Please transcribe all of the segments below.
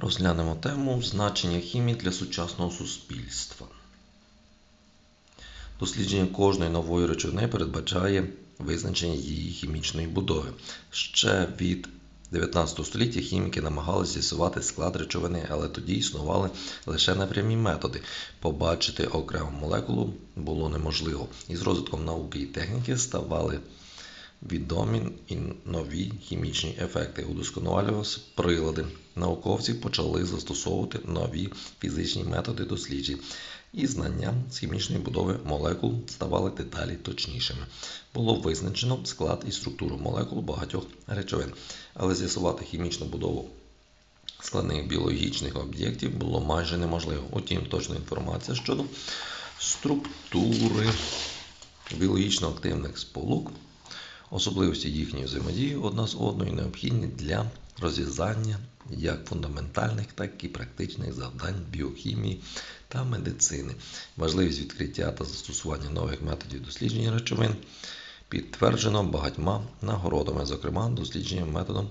Розглянемо тему значення хімії для сучасного суспільства. Дослідження кожної нової речовини передбачає визначення її хімічної будови. Ще від 19 століття хіміки намагалися з'ясувати склад речовини, але тоді існували лише непрямі методи. Побачити окрему молекулу було неможливо. І з розвитком науки і техніки ставали відомі і нові хімічні ефекти. Удосконалювалися прилади. Науковці почали застосовувати нові фізичні методи досліджень, і знання з хімічної будови молекул ставали дедалі точнішими. Було визначено склад і структуру молекул багатьох речовин, але з'ясувати хімічну будову складних біологічних об'єктів було майже неможливо. Утім, точна інформація щодо структури біологічно активних сполук Особливості їхньої взаємодії одна з одною необхідні для розв'язання як фундаментальних, так і практичних завдань біохімії та медицини. Важливість відкриття та застосування нових методів дослідження речовин підтверджено багатьма нагородами, зокрема дослідженням методом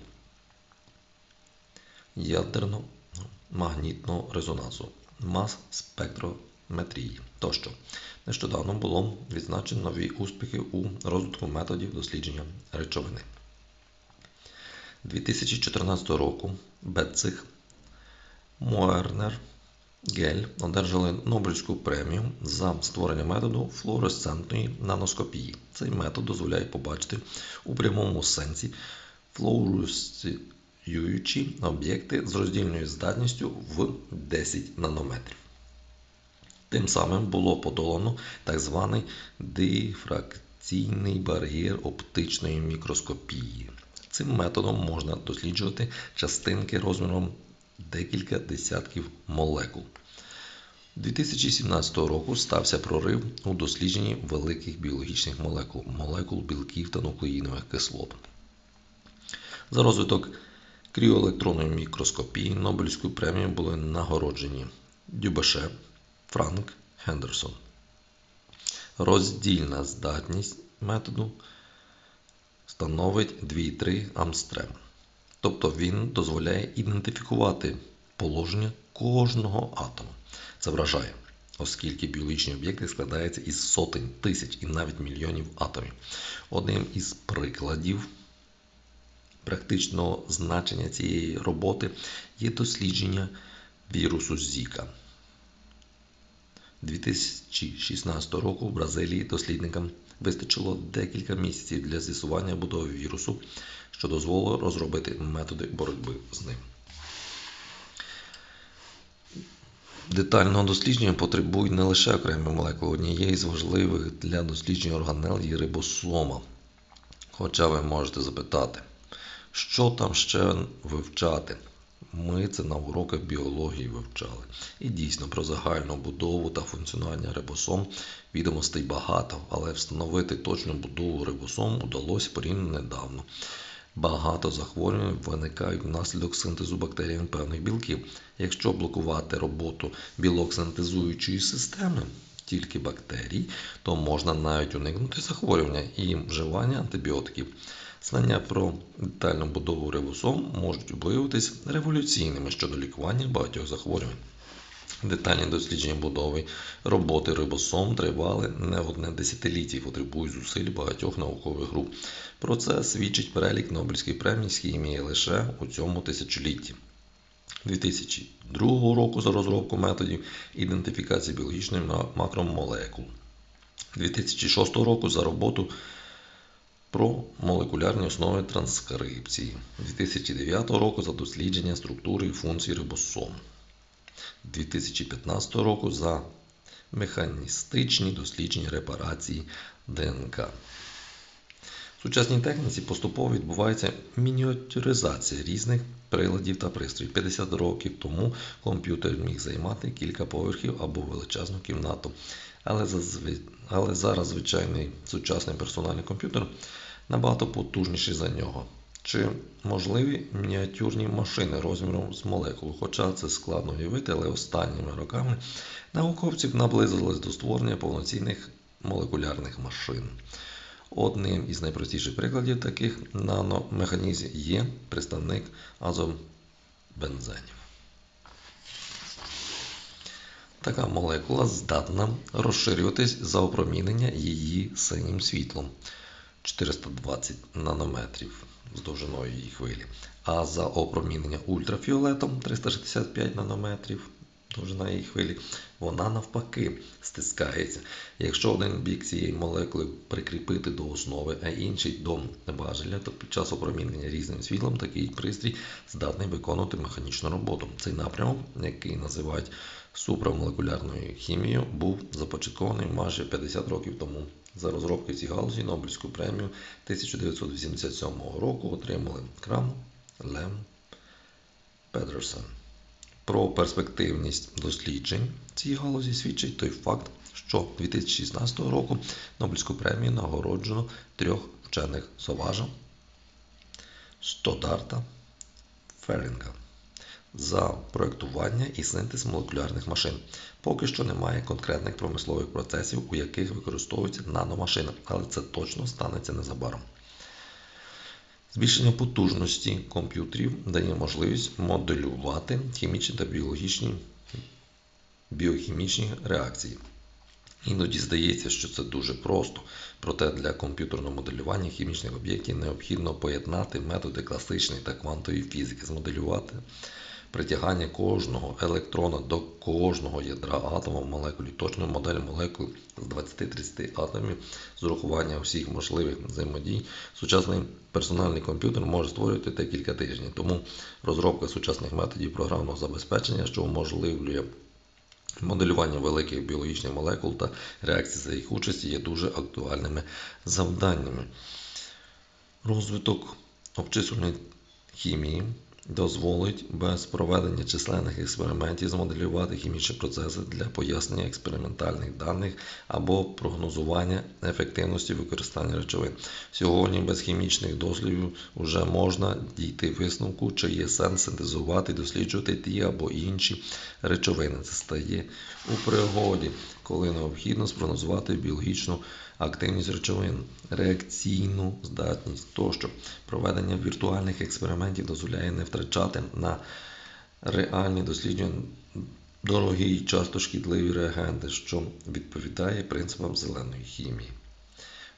ядерно-магнітного резонансу, мас-спектрометрії тощо. Нещодавно було відзначено нові успіхи у розвитку методів дослідження речовини. 2014 року Бетцих, Муернер, Гель одержали Нобелівську премію за створення методу флуоресцентної наноскопії. Цей метод дозволяє побачити у прямому сенсі флуоресцюючі об'єкти з роздільною здатністю в 10 нанометрів. Тим самим було подолано так званий дифракційний бар'єр оптичної мікроскопії. Цим методом можна досліджувати частинки розміром декілька десятків молекул. 2017 року стався прорив у дослідженні великих біологічних молекул, молекул білків та нуклеїнових кислот. За розвиток кріоелектронної мікроскопії Нобелівською премією були нагороджені Дюбаше, Франк Хендерсон. Роздільна здатність методу становить 2,3 Амстрем. Тобто він дозволяє ідентифікувати положення кожного атому. Це вражає, оскільки біологічні об'єкти складаються із сотень тисяч і навіть мільйонів атомів. Одним із прикладів практичного значення цієї роботи є дослідження вірусу Зіка. 2016 року в Бразилії дослідникам вистачило декілька місяців для з'ясування будови вірусу, що дозволило розробити методи боротьби з ним. Детального дослідження потребують не лише окремі молекули, однієї з важливих для дослідження органел є рибосома. Хоча ви можете запитати, що там ще вивчати? Ми це на уроках біології вивчали. І дійсно про загальну будову та функціонування рибосом відомостей багато, але встановити точну будову рибосом удалося порівняно недавно. Багато захворювань виникають внаслідок синтезу бактеріями певних білків. Якщо блокувати роботу білок синтезуючої системи, тільки бактерій, то можна навіть уникнути захворювання і вживання антибіотиків. Знання про детальну будову рибосом можуть виявитись революційними щодо лікування багатьох захворювань. Детальні дослідження будови роботи рибосом тривали не одне десятиліття і потребують зусиль багатьох наукових груп. Про це свідчить перелік Нобелівських премій з хімії лише у цьому тисячолітті. 2002 року за розробку методів ідентифікації біологічних макромолекул. 2006 року за роботу про молекулярні основи транскрипції 2009 року за дослідження структури і функцій рибосом. 2015 року за механістичні дослідження репарації ДНК. В сучасній техніці поступово відбувається мініатюризація різних приладів та пристроїв. 50 років тому комп'ютер міг займати кілька поверхів або величезну кімнату. Але, зазв... Але зараз звичайний сучасний персональний комп'ютер набагато потужніший за нього. Чи можливі мініатюрні машини розміром з молекул? Хоча це складно уявити, але останніми роками науковців наблизились до створення повноцінних молекулярних машин. Одним із найпростіших прикладів таких наномеханізмів є представник азобензенів. Така молекула здатна розширюватись за опромінення її синім світлом 420 нанометрів з довжиною її хвилі, а за опромінення ультрафіолетом 365 нанометрів довжина її хвилі, вона навпаки стискається. Якщо один бік цієї молекули прикріпити до основи, а інший до важеля, то під час опромінення різним світлом такий пристрій здатний виконувати механічну роботу. Цей напрямок, який називають супрамолекулярною хімією, був започаткований майже 50 років тому. За розробки цій галузі Нобелівську премію 1987 року отримали Крам, Лем, Педерсон. Про перспективність досліджень цій галузі свідчить той факт, що 2016 року Нобелівську премію нагороджено трьох вчених Соважа, Стодарта, Ферінга за проектування і синтез молекулярних машин. Поки що немає конкретних промислових процесів, у яких використовуються наномашини, але це точно станеться незабаром. Збільшення потужності комп'ютерів дає можливість моделювати хімічні та біологічні біохімічні реакції. Іноді здається, що це дуже просто, проте для комп'ютерного моделювання хімічних об'єктів необхідно поєднати методи класичної та квантової фізики, змоделювати притягання кожного електрона до кожного ядра атома в молекулі, точну модель молекул з 20-30 атомів з урахуванням всіх можливих взаємодій. Сучасний персональний комп'ютер може створювати декілька тижнів, тому розробка сучасних методів програмного забезпечення, що уможливлює Моделювання великих біологічних молекул та реакцій за їх участі є дуже актуальними завданнями. Розвиток обчислювальної хімії дозволить без проведення численних експериментів змоделювати хімічні процеси для пояснення експериментальних даних або прогнозування ефективності використання речовин. Сьогодні без хімічних дослідів вже можна дійти висновку, чи є сенс синтезувати і досліджувати ті або інші речовини. Це стає у пригоді, коли необхідно спрогнозувати біологічну активність речовин, реакційну здатність тощо. Проведення віртуальних експериментів дозволяє не втрачати на реальні дослідження дорогі і часто шкідливі реагенти, що відповідає принципам зеленої хімії.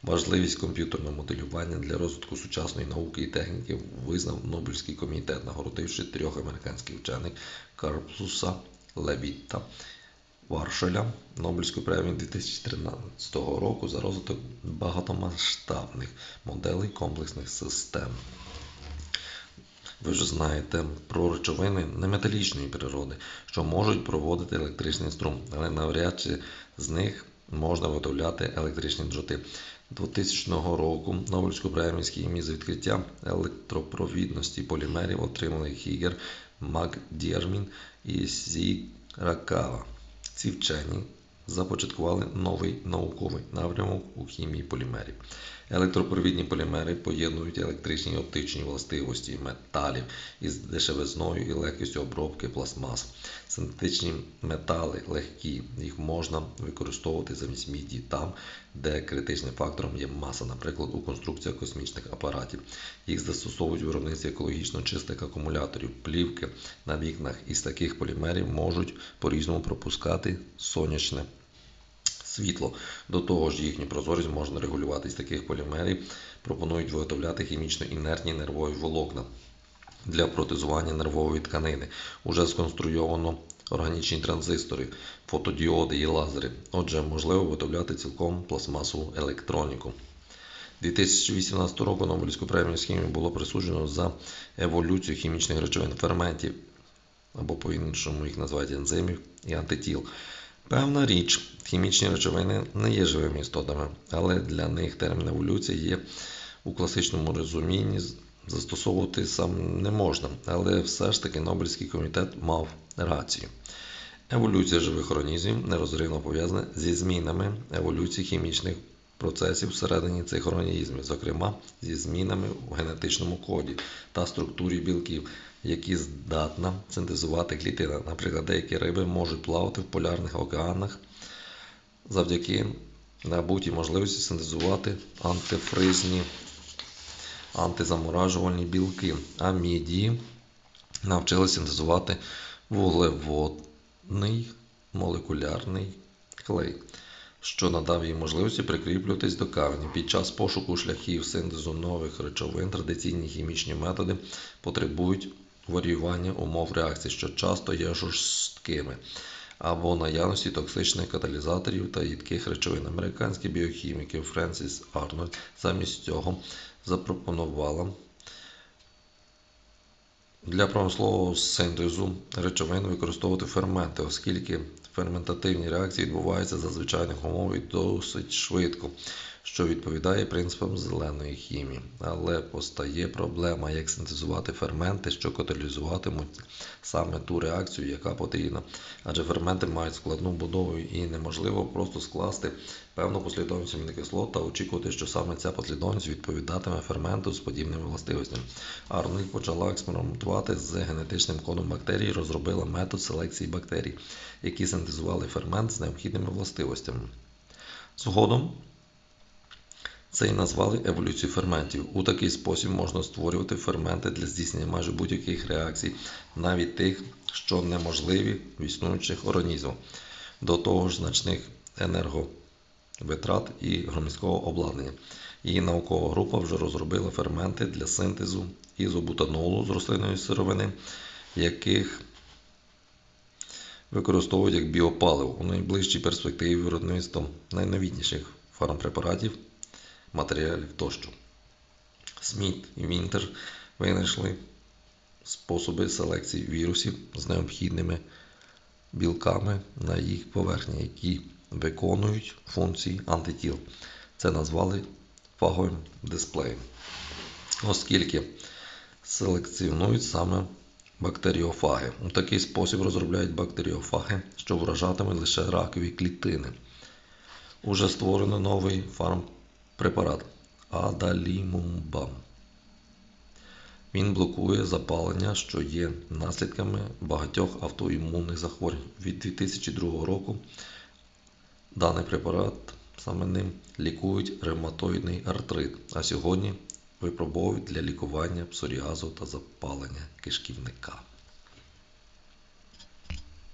Важливість комп'ютерного моделювання для розвитку сучасної науки і техніки визнав Нобелівський комітет, нагородивши трьох американських вчених Карпуса, Левітта Варшеля Нобелівську премію 2013 року за розвиток багатомасштабних моделей комплексних систем. Ви вже знаєте про речовини неметалічної природи, що можуть проводити електричний струм, але навряд чи з них можна виготовляти електричні дроти. 2000 року Нобелівську премію з хімії за відкриття електропровідності полімерів отримали Хігер, Макдєрмін і Сіракава. Ці вчені започаткували новий науковий напрямок у хімії полімерів. Електропровідні полімери поєднують електричні і оптичні властивості металів із дешевизною і легкістю обробки пластмас. Синтетичні метали легкі, їх можна використовувати замість міді там, де критичним фактором є маса, наприклад, у конструкціях космічних апаратів. Їх застосовують у виробництві екологічно чистих акумуляторів, плівки на вікнах із таких полімерів можуть по-різному пропускати сонячне світло. До того ж, їхню прозорість можна регулювати з таких полімерів. Пропонують виготовляти хімічно інертні нервові волокна для протезування нервової тканини. Уже сконструйовано органічні транзистори, фотодіоди і лазери. Отже, можливо виготовляти цілком пластмасову електроніку. 2018 року Нобелівську премію з хімії було присуджено за еволюцію хімічних речовин ферментів, або по-іншому їх називають ензимів і антитіл. Певна річ, хімічні речовини не є живими істотами, але для них термін еволюції є у класичному розумінні застосовувати сам не можна, але все ж таки Нобелівський комітет мав рацію. Еволюція живих організмів нерозривно пов'язана зі змінами еволюції хімічних процесів всередині цих організмів, зокрема зі змінами в генетичному коді та структурі білків, які здатна синтезувати клітина. Наприклад, деякі риби можуть плавати в полярних океанах завдяки набутій можливості синтезувати антифризні антизаморажувальні білки, а мідії навчилися синтезувати вуглеводний молекулярний клей, що надав їй можливості прикріплюватись до каменю. Під час пошуку шляхів синтезу нових речовин традиційні хімічні методи потребують варіювання умов реакції, що часто є жорсткими, або наявності токсичних каталізаторів та їдких речовин. Американський біохімік Френсіс Арнольд замість цього запропонувала для промислового синтезу речовин використовувати ферменти, оскільки ферментативні реакції відбуваються за звичайних умов і досить швидко, що відповідає принципам зеленої хімії. Але постає проблема, як синтезувати ферменти, що каталізуватимуть саме ту реакцію, яка потрібна. Адже ферменти мають складну будову і неможливо просто скласти певну послідовність амінокислот та очікувати, що саме ця послідовність відповідатиме ферменту з подібними властивостями. Арнольд почала експериментувати з генетичним кодом бактерій і розробила метод селекції бактерій, які синтезували фермент з необхідними властивостями. Згодом це і назвали еволюцією ферментів. У такий спосіб можна створювати ферменти для здійснення майже будь-яких реакцій, навіть тих, що неможливі в існуючих організмах. До того ж значних енерговитрат і громіського обладнання. Її наукова група вже розробила ферменти для синтезу ізобутанолу з рослинної сировини, яких використовують як біопаливо у найближчій перспективі виробництва найновітніших фармпрепаратів, матеріалів тощо. Сміт і Вінтер винайшли способи селекції вірусів з необхідними білками на їх поверхні, які виконують функції антитіл. Це назвали фаговим дисплеєм, оскільки селекціонують саме бактеріофаги. У такий спосіб розробляють бактеріофаги, що вражатимуть лише ракові клітини. Уже створено новий фармпрепарат Адалімумбам. Він блокує запалення, що є наслідками багатьох автоімунних захворювань. Від 2002 року даний препарат саме ним лікують ревматоїдний артрит, а сьогодні випробовують для лікування псоріазу та запалення кишківника.